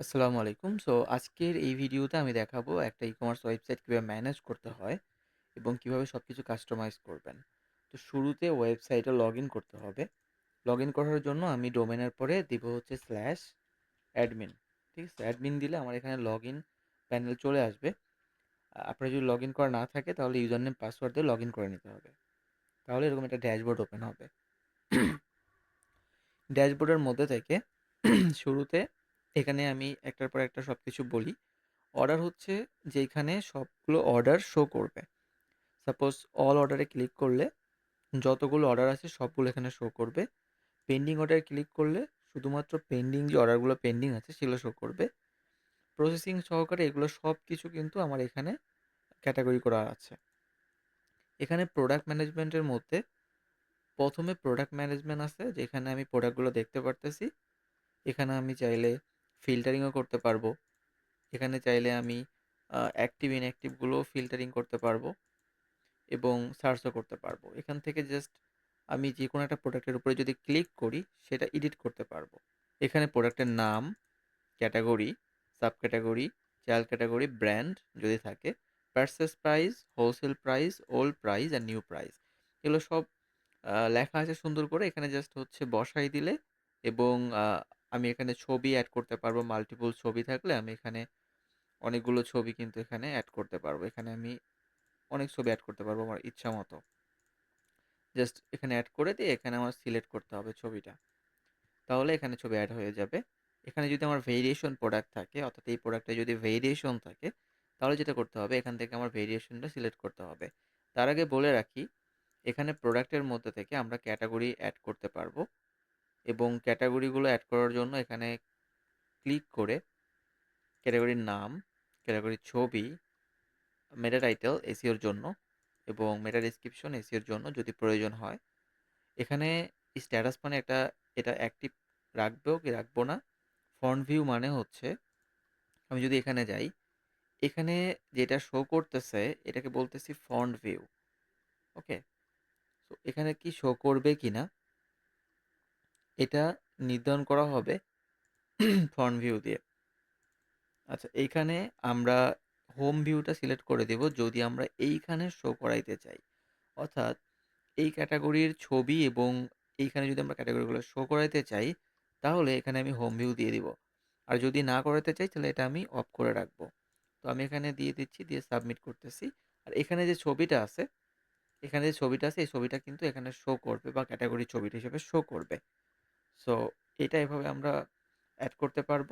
আসসালামু আলাইকুম। সো, আজকের এই ভিডিওতে আমি দেখাবো একটা ই-কমার্স ওয়েবসাইট কীভাবে ম্যানেজ করতে হয় এবং কীভাবে সবকিছু কাস্টমাইজ করবেন। তো শুরুতে ওয়েবসাইটে লগইন করতে হবে। লগইন করার জন্য আমি ডোমেনের পরে দিব হচ্ছে স্ল্যাশ অ্যাডমিন। ঠিক আছে? অ্যাডমিন দিলে আমার এখানে লগইন প্যানেল চলে আসবে। আপনার যদি লগইন করা না থাকে তাহলে ইউজার নেম পাসওয়ার্ড দিয়ে লগইন করে নিতে হবে। তাহলে এরকম একটা ড্যাশবোর্ড ওপেন হবে। ড্যাশবোর্ডের মধ্যে থেকে শুরুতে এখানে আমি একটার পর একটা সব কিছু বলি। অর্ডার হচ্ছে যেইখানে সবগুলো অর্ডার শো করবে। সাপোজ অল অর্ডারে ক্লিক করলে যতগুলো অর্ডার আছে সবগুলো এখানে শো করবে। পেন্ডিং অর্ডারে ক্লিক করলে শুধুমাত্র পেন্ডিং যে অর্ডারগুলো পেন্ডিং আছে সেগুলো শো করবে। প্রসেসিং সহকারে এগুলো সব কিছু কিন্তু আমার এখানে ক্যাটাগরি করা আছে। এখানে প্রোডাক্ট ম্যানেজমেন্টের মধ্যে প্রথমে প্রোডাক্ট ম্যানেজমেন্ট আছে, যেখানে আমি প্রোডাক্টগুলো দেখতে পারতেছি। এখানে আমি চাইলে ফিল্টারিংও করতে পারব। এখানে চাইলে আমি অ্যাক্টিভ ইনঅ্যাক্টিভগুলোও ফিল্টারিং করতে পারব এবং সার্চও করতে পারব। এখান থেকে জাস্ট আমি যে কোনো একটা প্রোডাক্টের উপরে যদি ক্লিক করি সেটা এডিট করতে পারব। এখানে প্রোডাক্টের নাম, category sub category child category brand যদি থাকে, purchase price, wholesale price, old price and new price এগুলো সব লেখা আছে সুন্দর করে। এখানে জাস্ট হচ্ছে বসাই দিলে এবং আমি এখানে ছবি অ্যাড করতে পারব। মাল্টিপল ছবি থাকলে আমি এখানে অনেকগুলো ছবি কিন্তু এখানে অ্যাড করতে পারব। এখানে আমি অনেক ছবি অ্যাড করতে পারব আমার ইচ্ছা মতো জাস্ট এখানে অ্যাড করে দিয়ে এখানে আমার সিলেক্ট করতে হবে ছবিটা। তাহলে এখানে ছবি অ্যাড হয়ে যাবে। এখানে যদি আমার ভেরিয়েশন প্রোডাক্ট থাকে, অর্থাৎ এই প্রোডাক্টে যদি ভেরিয়েশন থাকে, তাহলে যেটা করতে হবে, এখান থেকে আমার ভেরিয়েশনটা সিলেক্ট করতে হবে। তার আগে বলে রাখি, এখানে প্রোডাক্টের মধ্যে থেকে আমরা ক্যাটাগরি অ্যাড করতে পারব এবং ক্যাটাগরিগুলো অ্যাড করার জন্য এখানে ক্লিক করে ক্যাটাগরির নাম, ক্যাটাগরির ছবি, মেটা টাইটেল এসইওর জন্য এবং মেটা ডেসক্রিপশন এসিওর জন্য যদি প্রয়োজন হয়। এখানে স্ট্যাটাস মানে একটা এটা অ্যাক্টিভ রাখব কি রাখব না। ফন্ট ভিউ মানে হচ্ছে আমি যদি এখানে যাই, এখানে যেটা শো করতেছে এটাকে বলতেছি ফন্ট ভিউ। ওকে? সো এখানে কি শো করবে কিনা এটা নির্ধারণ করা হবে ফ্রন্ট ভিউ দিয়ে। আচ্ছা এইখানে আমরা হোম ভিউটা সিলেক্ট করে দেব যদি আমরা এইখানে শো করাইতে চাই। অর্থাৎ এই ক্যাটাগরির ছবি এবং এইখানে যদি আমরা ক্যাটাগরিগুলো শো করাইতে চাই, তাহলে এখানে আমি হোম ভিউ দিয়ে দিব। আর যদি না করাতে চাই তাহলে এটা আমি অফ করে রাখব। তো আমি এখানে দিয়ে দিচ্ছি, দিয়ে সাবমিট করতেছি। আর এখানে যে ছবিটা আছে, এখানে যে ছবিটা আছে এই ছবিটা কিন্তু এখানে শো করবে বা ক্যাটেগরি ছবিটা হিসেবে শো করবে। সো এটা এভাবে আমরা অ্যাড করতে পারব।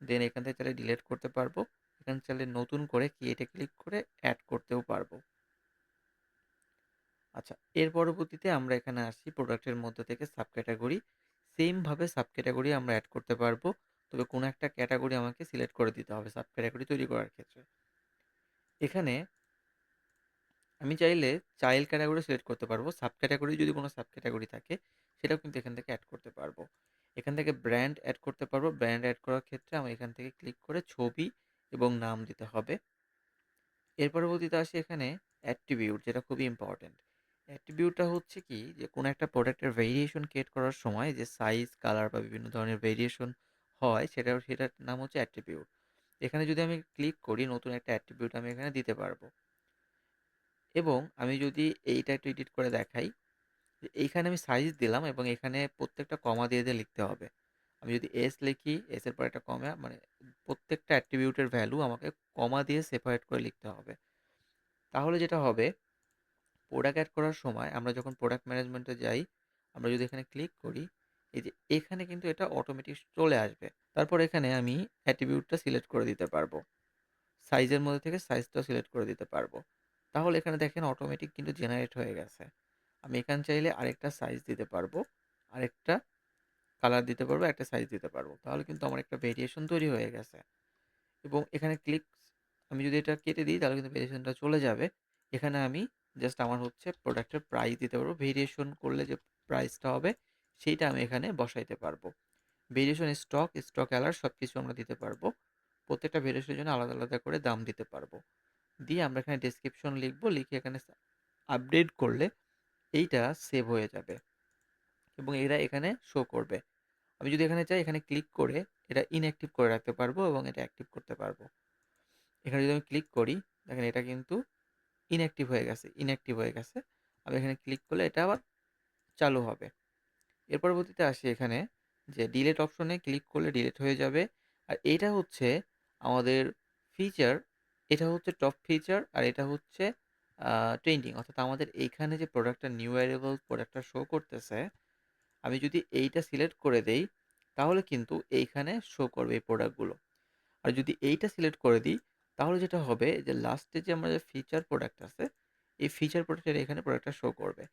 দেন এখান থেকে চাইলে ডিলিট করতে পারব। এখানে চাইলে নতুন করে ক্রিয়েট এ ক্লিক করে অ্যাড করতেও পারব। আচ্ছা এর পরবর্তীতে আমরা এখানে আসি প্রোডাক্টের মধ্যে থেকে সাব ক্যাটাগরি সেম ভাবে সাবক্যাটেগরি আমরা অ্যাড করতে পারব। তবে কোনো একটা ক্যাটাগরি আমাকে সিলেক্ট করে দিতে হবে সাব ক্যাটাগরি তৈরি করার ক্ষেত্রে। এখানে আমি চাইলে চাইল্ড ক্যাটাগরি সিলেক্ট করতে পারব। সাব ক্যাটাগরি যদি কোনো সাব ক্যাটাগরি থাকে সেটাও কিন্তু এখান থেকে অ্যাড করতে পারব। এখান থেকে ব্র্যান্ড অ্যাড করতে পারব। ব্র্যান্ড অ্যাড করার ক্ষেত্রে আমি এখান থেকে ক্লিক করে ছবি এবং নাম দিতে হবে। এর পরবর্তীতে আসি এখানে অ্যাট্রিবিউট যেটা খুবই ইম্পর্টেন্ট। অ্যাট্রিবিউটটা হচ্ছে কি যে কোনো একটা প্রোডাক্টের ভেরিয়েশন ক্রিয়েট করার সময় যে সাইজ, কালার বা বিভিন্ন ধরনের ভেরিয়েশন হয় সেটা সেটার নাম হচ্ছে অ্যাট্রিবিউট। এখানে যদি আমি ক্লিক করি নতুন একটা অ্যাট্রিবিউট আমি এখানে দিতে পারব। এবং আমি যদি এইটা একটু এডিট করে দেখাই, এইখানে আমি সাইজ দিলাম এবং এখানে প্রত্যেকটা কমা দিয়ে, দিয়ে লিখতে হবে। আমি যদি এস লিখি, এস এর পরে একটা কমা মানে প্রত্যেকটা অ্যাট্রিবিউটের ভ্যালু আমাকে কমা দিয়ে সেপারেট করে লিখতে হবে। তাহলে যেটা হবে প্রোডাক্ট অ্যাড করার সময় আমরা যখন প্রোডাক্ট ম্যানেজমেন্টে যাই, আমরা যদি এখানে ক্লিক করি, এই যে এখানে কিন্তু এটা অটোমেটিক চলে আসবে। তারপর এখানে আমি অ্যাট্রিবিউটটা সিলেক্ট করে দিতে পারব। সাইজের মধ্যে থেকে সাইজটাও সিলেক্ট করে দিতে পারব। তাহলে এখানে দেখেন অটোমেটিক কিন্তু জেনারেট হয়ে গেছে। আমি এখানে চাইলে আরেকটা সাইজ দিতে পারব, আরেকটা কালার দিতে পারব, একটা সাইজ দিতে পারব। তাহলে কিন্তু আমার একটা ভেরিয়েশন তৈরি হয়ে গেছে। এবং এখানে ক্লিক আমি যদি এটা কেটে দিই তাহলে কিন্তু ভেরিয়েশনটা চলে যাবে। এখানে আমি জাস্ট আমার হচ্ছে প্রোডাক্টের প্রাইস দিতে পারব। ভেরিয়েশন করলে যে প্রাইসটা হবে সেইটা আমি এখানে বসাইতে পারব। ভেরিয়েশন স্টক, স্টক অ্যালার্ট সবকিছু আমরা দিতে পারব। প্রত্যেকটা ভেরিয়েশনের জন্য আলাদা, আলাদা করে দাম দিতে পারব। দিয়ে আমরা এখানে ডেসক্রিপশন লিখব, লিখে এখানে আপডেট করলে এইটা সেভ হয়ে যাবে। এবং এরা এখানে শো করবে। আমি যদি এখানে চাই, এখানে ক্লিক করে এটা ইনঅ্যাক্টিভ করে রাখতে পারব এবং এটা অ্যাক্টিভ করতে পারব। এখানে যদি আমি ক্লিক করি, দেখেন এটা কিন্তু ইনঅ্যাক্টিভ হয়ে গেছে ইনঅ্যাক্টিভ হয়ে গেছে। আমি এখানে ক্লিক করলে এটা আবার চালু হবে। এর পরবর্তীতে আসি এখানে যে ডিলেট অপশনে ক্লিক করলে ডিলেট হয়ে যাবে। আর এটা হচ্ছে আমাদের ফিচার এটা হচ্ছে টপ ফিচার আর এটা হচ্ছে ট্রেন্ডিং অর্থাৎ আমাদের এইখানে যে প্রোডাক্টটা নিউ অ্যারেবল প্রোডাক্টটা শো করতেছে, আমি যদি এইটা সিলেক্ট করে দেই, তাহলে কিন্তু এইখানে শো করবে এই প্রোডাক্টগুলো আর যদি এইটা সিলেক্ট করে দিই, তাহলে যেটা হবে যে লাস্টে যে আমরা যে ফিচার প্রোডাক্ট আছে, এই ফিচার প্রোডাক্টের এখানে প্রোডাক্টটা শো করবে।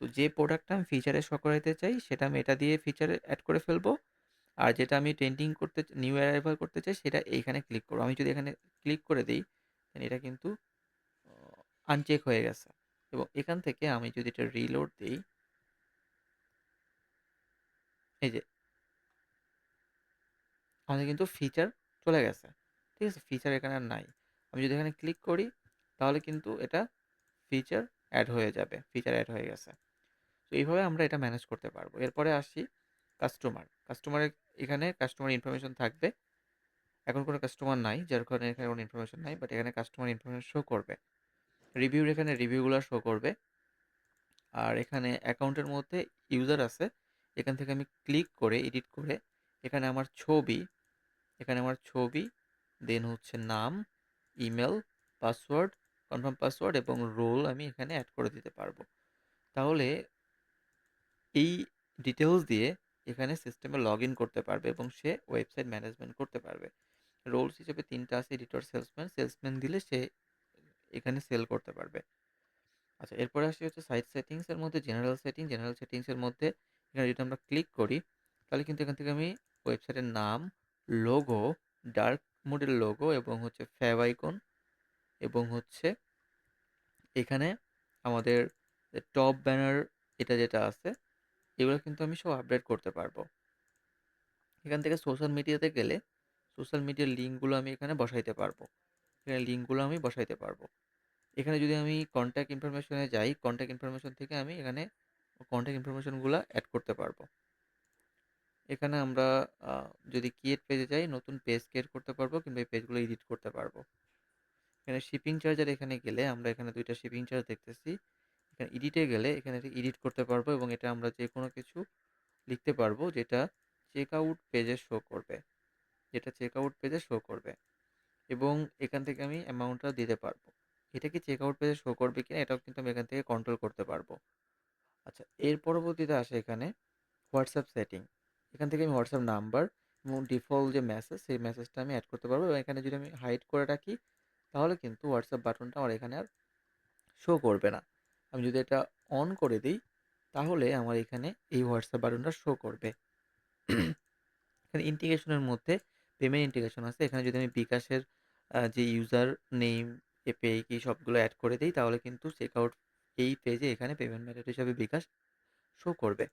তো যে প্রোডাক্টটা আমি ফিচারে শো করাইতে চাই, সেটা আমি এটা দিয়ে ফিচারে অ্যাড করে ফেলব। আর যেটা আমি ট্রেন্ডিং করতে নিউ অ্যারাইভাল করতে চাই, সেটা এইখানে ক্লিক করব। আমি যদি এখানে ক্লিক করে দিই এটা কিন্তু আনচেক হয়ে গেছে। এবং এখান থেকে আমি যদি এটা রিলোড দিই এই যে আমাদের কিন্তু ফিচার চলে গেছে। ঠিক আছে? ফিচার এখানে আর নাই। আমি যদি এখানে ক্লিক করি, তাহলে কিন্তু এটা ফিচার অ্যাড হয়ে যাবে। ফিচার অ্যাড হয়ে গেছে। তো এইভাবে আমরা এটা ম্যানেজ করতে পারব। এরপরে আসি কাস্টমার কাস্টমারের এখানে কাস্টমার ইনফরমেশন থাকবে। এখন কোনো কাস্টমার নাই, যার কারণে এখানে কোনো ইনফরমেশন নাই বাট এখানে কাস্টমার ইনফরমেশন শো করবে। রিভিউর এখানে রিভিউগুলো শো করবে। আর এখানে অ্যাকাউন্টের মধ্যে ইউজার আছে, এখান থেকে আমি ক্লিক করে এডিট করে, এখানে আমার ছবি, এখানে আমার ছবি দেন হচ্ছে নাম ইমেল পাসওয়ার্ড কনফার্ম পাসওয়ার্ড এবং রোল আমি এখানে অ্যাড করে দিতে পারব। তাহলে এই ডিটেলস দিয়ে এখানে সিস্টেমে লগ ইন করতে পারবে এবং সে ওয়েবসাইট ম্যানেজমেন্ট করতে পারবে। রোলস হিসেবে তিনটা আছে এডিটর সেলসম্যান সেলসম্যান দিলে সে এখানে সেল করতে পারবে। আচ্ছা এরপরে আসি হচ্ছে সাইট সেটিংসের মধ্যে জেনারেল সেটিং জেনারেল সেটিংসের মধ্যে এখানে যদি আমরা ক্লিক করি, তাহলে কিন্তু এখান থেকে আমি ওয়েবসাইটের নাম লোগো ডার্ক মোডের লোগো এবং হচ্ছে ফ্যাব আইকন এবং হচ্ছে এখানে আমাদের টপ ব্যানার এটা যেটা আছে, এগুলো কিন্তু আমি সব আপডেট করতে পারব। এখান থেকে সোশ্যাল মিডিয়াতে গেলে সোশ্যাল মিডিয়ার লিঙ্কগুলো আমি এখানে বসাইতে পারব। এখানে লিঙ্কগুলো আমি বসাইতে পারব। এখানে যদি আমি কন্ট্যাক্ট ইনফরমেশনে যাই কন্ট্যাক্ট ইনফরমেশন থেকে আমি এখানে কন্ট্যাক্ট ইনফরমেশনগুলো অ্যাড করতে পারব। এখানে আমরা যদি ক্রিয়েট পেজে যাই, নতুন পেজ ক্রিয়েট করতে পারব কিংবা এই পেজগুলো এডিট করতে পারব। এখানে শিপিং চার্জার এখানে গেলে আমরা এখানে দুইটা শিপিং চার্জ দেখতেছি। এখানে এডিটে গেলে এখানে এডিট করতে পারব এবং এটা আমরা যে কোনো কিছু লিখতে পারব যেটা চেক আউট পেজে শো করবে। যেটা চেক আউট পেজে শো করবে এবং এখান থেকে আমি অ্যামাউন্টটা দিতে পারব। এটা কি চেক আউট পেজে শো করবে কিনা এটাও কিন্তু আমি এখান থেকে কন্ট্রোল করতে পারব। আচ্ছা এর পরবর্তীতে আসে এখানে হোয়াটসঅ্যাপ সেটিং এখান থেকে আমি হোয়াটসঅ্যাপ নাম্বার এবং ডিফল্ট যে মেসেজ সেই মেসেজটা আমি অ্যাড করতে পারব এবং এখানে যদি আমি হাইড করে রাখি, তাহলে কিন্তু হোয়াটসঅ্যাপ বাটনটা আমার এখানে আর শো করবে না। আমি যদি এটা অন করে দিই, তাহলে আমার এখানে এই হোয়াটসঅ্যাপ বাটনটা শো করবে। এখানে ইন্টিগ্রেশনের মধ্যে পেমেন্ট ইন্টিগ্রেশন আছে। এখানে যদি আমি বিকাশের যে ইউজার নেম এপে কি সবগুলো অ্যাড করে দিই, তাহলে কিন্তু চেকআউট এই পেজে এখানে পেমেন্ট মেথড হিসাবে বিকাশ শো করবে।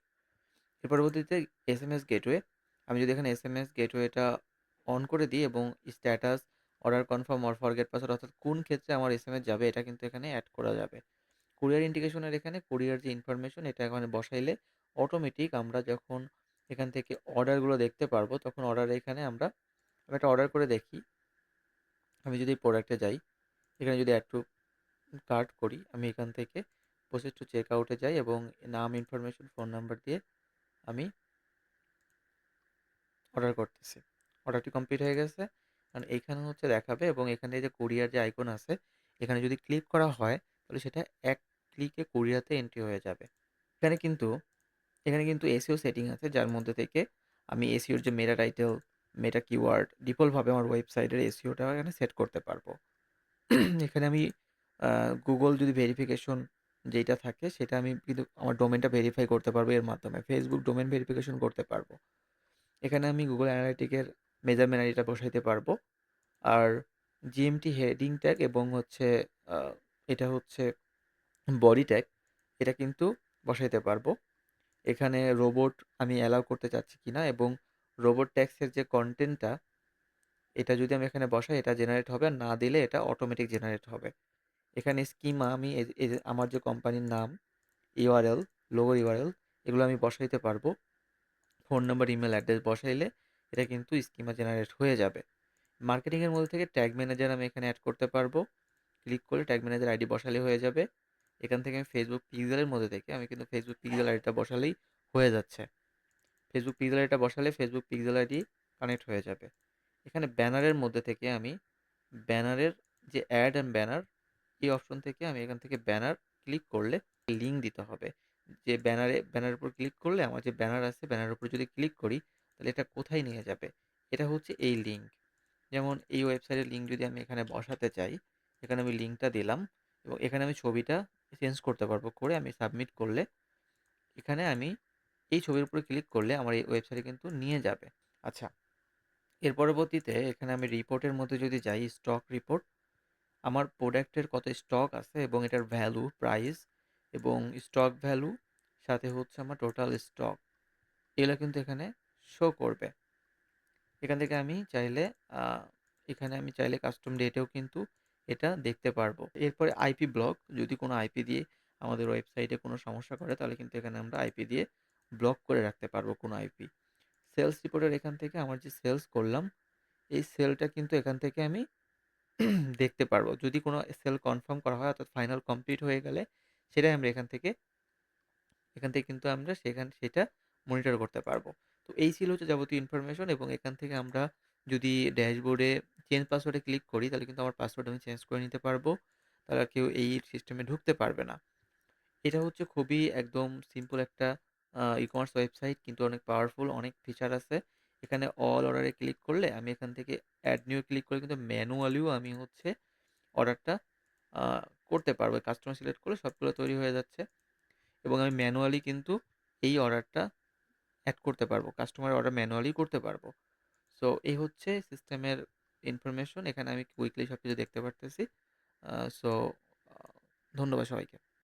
এর পরবর্তীতে এস এম এস গেটওয়ে আমি যদি এখানে এস এম এস গেটওয়েটা অন করে দিই এবং status order confirm or forget password অর্থাৎ কোন ক্ষেত্রে আমার এস এম এস যাবে, এটা কিন্তু এখানে অ্যাড করা যাবে। কুরিয়ার ইন্ডিকেশনের এখানে কুরিয়ার যে ইনফরমেশন এটা এখানে বসাইলে অটোমেটিক আমরা যখন এখান থেকে অর্ডারগুলো দেখতে পারব, তখন অর্ডার এখানে আমরা একটা অর্ডার করে দেখি। আমি যদি প্রোডাক্টে যাই এখানে যদি অ্যাড টু কার্ট করি, আমি এখান থেকে প্রসেস টু চেক আউটে যাই এবং নাম ইনফরমেশন ফোন নাম্বার দিয়ে আমি অর্ডার করতেছি। অর্ডারটি কমপ্লিট হয়ে গেছে। কারণ এইখানে হচ্ছে দেখাবে এবং এখানে যে কুরিয়ার যে আইকন আছে, এখানে যদি ক্লিক করা হয়, তাহলে সেটা এক ক্লিকে কুরিয়াতে এন্ট্রি হয়ে যাবে। এখানে কিন্তু এখানে কিন্তু এসিও সেটিং আছে, যার মধ্যে থেকে আমি এসিওর যে মেটা টাইটেল মেটা কিওয়ার্ড ডিফল্টভাবে আমার ওয়েবসাইটের এসিওটা এখানে সেট করতে পারব। এখানে আমি গুগল যদি ভেরিফিকেশন যেটা থাকে, সেটা আমি কিন্তু আমার ডোমেনটা ভেরিফাই করতে পারব এর মাধ্যমে। ফেসবুক ডোমেন ভেরিফিকেশন করতে পারব। এখানে আমি গুগল অ্যানালাইটিকের মেজারমেন্ট আইডিটা বসাইতে পারব। আর জিএমটি হেডিং ট্যাগ এবং হচ্ছে এটা হচ্ছে বডি ট্যাগ এটা কিন্তু বসাইতে পারব। এখানে রোবট আমি অ্যালাউ করতে চাচ্ছি কি না এবং রোবট ট্যাক্সের যে কন্টেন্টটা এটা যদি আমি এখানে বসাই, এটা জেনারেট হবে। না দিলে এটা অটোমেটিক জেনারেট হবে। এখানে স্কিমা আমি আমার যে কোম্পানির নাম ইউআরএল লোগো ইউআরএল এগুলো আমি বসাইতে পারব। ফোন নাম্বার ইমেল অ্যাড্রেস বসাইলে এটা কিন্তু স্কিমা জেনারেট হয়ে যাবে। মার্কেটিংয়ের মধ্যে থেকে ট্যাগ ম্যানেজার আমি এখানে অ্যাড করতে পারব। ক্লিক করে ট্যাগ ম্যানেজার আইডি বসালে হয়ে যাবে। এখান থেকে আমি ফেসবুক পিক্সেলের মধ্যে থেকে, আমি কিন্তু ফেসবুক পিক্সেল আইডিটা বসালেই হয়ে যাচ্ছে। ফেসবুক পিক্সেল আইডিটা বসালে ফেসবুক পিক্সেল আইডি কানেক্ট হয়ে যাবে। এখানে ব্যানারের মধ্যে থেকে আমি ব্যানারের যে অ্যাড অ্যান্ড ব্যানার এই অপশন থেকে আমি এখান থেকে ব্যানার ক্লিক করলে লিঙ্ক দিতে হবে। যে ব্যানারে ব্যানারের উপর ক্লিক করলে আমার যে ব্যানার আছে ব্যানারের উপর যদি ক্লিক করি, তাহলে এটা কোথায় নিয়ে যাবে? এটা হচ্ছে এই লিঙ্ক যেমন এই ওয়েবসাইটের লিঙ্ক যদি আমি এখানে বসাতে চাই, এখানে আমি লিঙ্কটা দিলাম এবং এখানে আমি ছবিটা চেঞ্জ করতে পারব, করে আমি সাবমিট করলে এখানে আমি এই ছবির উপরে ক্লিক করলে আমার এই ওয়েবসাইটে কিন্তু নিয়ে যাবে। আচ্ছা এর পরবর্তীতে এখানে আমি রিপোর্টের মধ্যে যদি যাই স্টক রিপোর্ট আমার প্রোডাক্টের কত স্টক আছে এবং এটার ভ্যালু প্রাইস এবং স্টক ভ্যালু সাথে হচ্ছে আমার টোটাল স্টক এগুলো কিন্তু এখানে শো করবে। এখান থেকে আমি চাইলে এখানে আমি চাইলে কাস্টম ডেটেও কিন্তু এটা দেখতে পারব। এরপরে আইপি ব্লক যদি কোনো আইপি দিয়ে আমাদের ওয়েবসাইটে কোনো সমস্যা করে, তাহলে কিন্তু এখানে আমরা আইপি দিয়ে ব্লক করে রাখতে পারব কোনো আইপি সেলস রিপোর্টের এখান থেকে আমার যে সেলস করলাম, এই সেলটা কিন্তু এখান থেকে আমি দেখতে পারব। যদি কোনো সেল কনফার্ম করা হয়, অর্থাৎ ফাইনাল কমপ্লিট হয়ে গেলে, সেটাই আমরা এখান থেকে এখান থেকে কিন্তু আমরা সেখান, সেটা মনিটর করতে পারব। তো এই ছিল হচ্ছে যাবতীয় ইনফরমেশন এবং এখান থেকে আমরা যদি ড্যাশবোর্ডে চেঞ্জ পাসওয়ার্ডে ক্লিক করি, তাহলে কিন্তু আমার পাসওয়ার্ড আমি চেঞ্জ করে নিতে পারব। তাহলে কেউ এই সিস্টেমে ঢুকতে পারবে না। এটা হচ্ছে খুবই একদম সিম্পল একটা ই কমার্স ওয়েবসাইট কিন্তু অনেক পাওয়ারফুল অনেক ফিচার আছে। এখানে অল অর্ডারে ক্লিক করলে আমি এখান থেকে অ্যাড নিউ ক্লিক করে কিন্তু ম্যানুয়ালিও আমি হচ্ছে অর্ডারটা করতে পারব। কাস্টমার সিলেক্ট করে সবগুলো তৈরি হয়ে যাচ্ছে এবং আমি ম্যানুয়ালি কিন্তু এই অর্ডারটা অ্যাড করতে পারব। কাস্টমার অর্ডার ম্যানুয়ালি করতে পারব। সো এই হচ্ছে সিস্টেমের ইনফরমেশন এখানে আমি কুইকলি সব কিছু দেখতে পারতেছি। সো ধন্যবাদ সবাইকে।